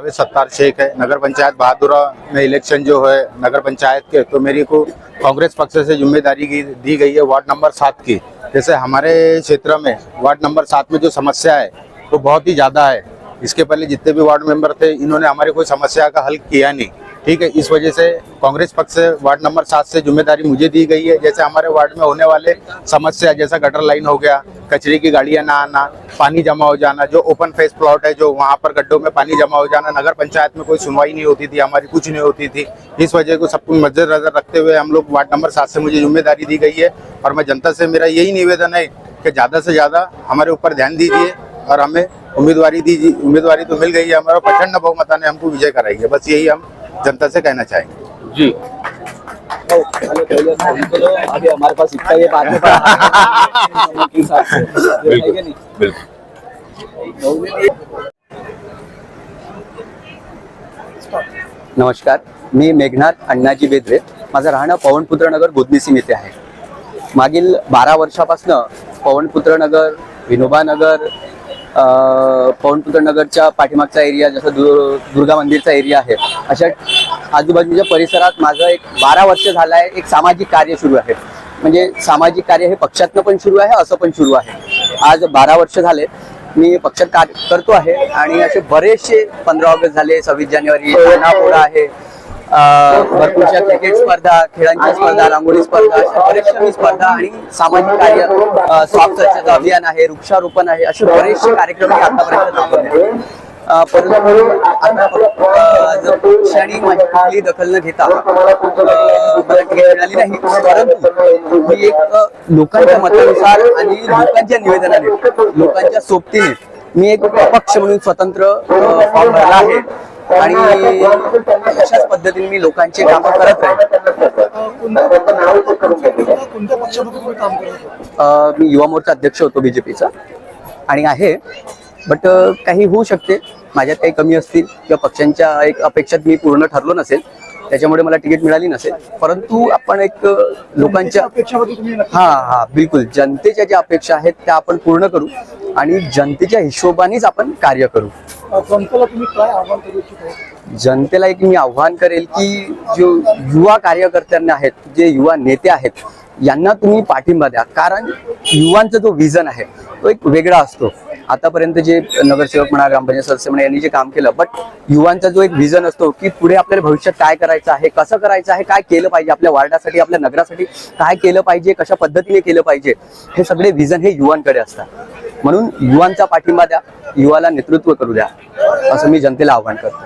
अभी सत्तार शेख है। नगर पंचायत बहादुरा में इलेक्शन जो है, नगर पंचायत के तो मेरी को कांग्रेस पक्ष से ज़िम्मेदारी दी गई है वार्ड नंबर सात की। जैसे हमारे क्षेत्र में वार्ड नंबर सात में जो समस्या है, वो तो बहुत ही ज़्यादा है। इसके पहले जितने भी वार्ड मेंबर थे, इन्होंने हमारी कोई समस्या का हल किया नहीं। ठीक है, इस वजह से कांग्रेस पक्ष से वार्ड नंबर सात से ज़िम्मेदारी मुझे दी गई है। जैसे हमारे वार्ड में होने वाले समस्या, जैसा गटर लाइन हो गया, कचरे की गाड़ियाँ ना आना, पानी जमा हो जाना, जो ओपन फेस प्लॉट है, जो वहाँ पर गड्ढों में पानी जमा हो जाना, नगर पंचायत में कोई सुनवाई नहीं होती थी, हमारी कुछ नहीं होती थी। इस वजह को सबको मद्देनजर रखते हुए हम लोग वार्ड नंबर सात से मुझे ज़िम्मेदारी दी गई है और मैं जनता से, मेरा यही निवेदन है कि ज़्यादा से ज़्यादा हमारे ऊपर ध्यान दीजिए और हमें उम्मीदवारी दीजिए, उम्मीदवारी तो मिल गई है, हमारा प्रचंड बहुमता ने हमको विजय कराई है। बस यही हम जनता से कहना चाहेंगे जी. अभी हमारे पास इतना ये बाद में बिल्कुल बिल्कुल नमस्कार मी मेघनाथ अण्णाजी बेद्रे. माझं राहणं पवनपुत्र नगर बुधनिसिंग येथे आहे. मागील बारा वर्षापासनं पवनपुत्र नगर विनोबा नगर अं, पवनपुत्र नगरच्या पाठीमागचा एरिया जसं दु दुर्गा मंदिरचा एरिया आहे अशा आजूबाजूच्या परिसरात माझं एक बारा वर्ष झालं आहे एक सामाजिक कार्य सुरू आहे. म्हणजे सामाजिक कार्य हे पक्षातनं पण सुरू आहे असं पण सुरू आहे. आज बारा वर्ष झाले मी पक्षात कार्य करतो आहे आणि असे बरेचसे पंधरा ऑगस्ट झाले सव्वीस जानेवारी पोळा आहे भरपूरशा क्रिकेट स्पर्धा खेळांच्या स्पर्धा रांगोळी स्पर्धा अशा बरेचशा स्पर्धा आणि सामाजिक कार्य सॉफ्ट स्वच्छता अभियान आहे वृक्षारोपण आहे असे बरेचसे कार्यक्रम मी आतापर्यंत राबवले परंतु आता जर पक्षाने माझी कुठली दखल न घेता मला तिकीट मिळाली नाही. परंतु मी एक लोकांच्या मतानुसार आणि लोकांच्या निवेदनाने लोकांच्या सोबतीने मी एक पक्ष म्हणून स्वतंत्र फॉर्म भरला आहे. आणि अशाच पद्धतीने मी लोकांची कामं करत राहील काम करत मी युवा मोर्चा अध्यक्ष होतो बीजेपीचा आणि आहे. बट काही होऊ शकते. माझ्यात काही कमी असतील किंवा पक्षांच्या एक अपेक्षात मी पूर्ण ठरलो नसेल त्याच्यामुळे मला तिकीट मिळाली नसेल. परंतु आपण एक लोकांच्या हा हा बिलकुल. जनतेच्या ज्या अपेक्षा आहेत त्या आपण पूर्ण करू आणि जनतेच्या हिशोबानेच आपण कार्य करू. जनतेला एक मी आव्हान करेल की जो युवा कार्यकर्त्यांना आहेत जे युवा नेते आहेत यांना तुम्ही पाठिंबा द्या. कारण युवांचा जो विजन आहे तो एक वेगळा असतो. आतापर्यंत जे नगरसेवक म्हणा ग्रामपंचायत सदस्य म्हणा यांनी जे काम केलं बट युवांचा जो एक विजन असतो की पुढे आपल्याला भविष्यात काय करायचं आहे कसं करायचं आहे काय केलं पाहिजे आपल्या वार्डासाठी आपल्या नगरासाठी काय केलं पाहिजे कशा पद्धतीने केलं पाहिजे हे सगळे विजन हे युवांकडे असतात. म्हणून युवांचा पाठिंबा द्या युवाला नेतृत्व करू द्या असं मी जनतेला आव्हान करतो.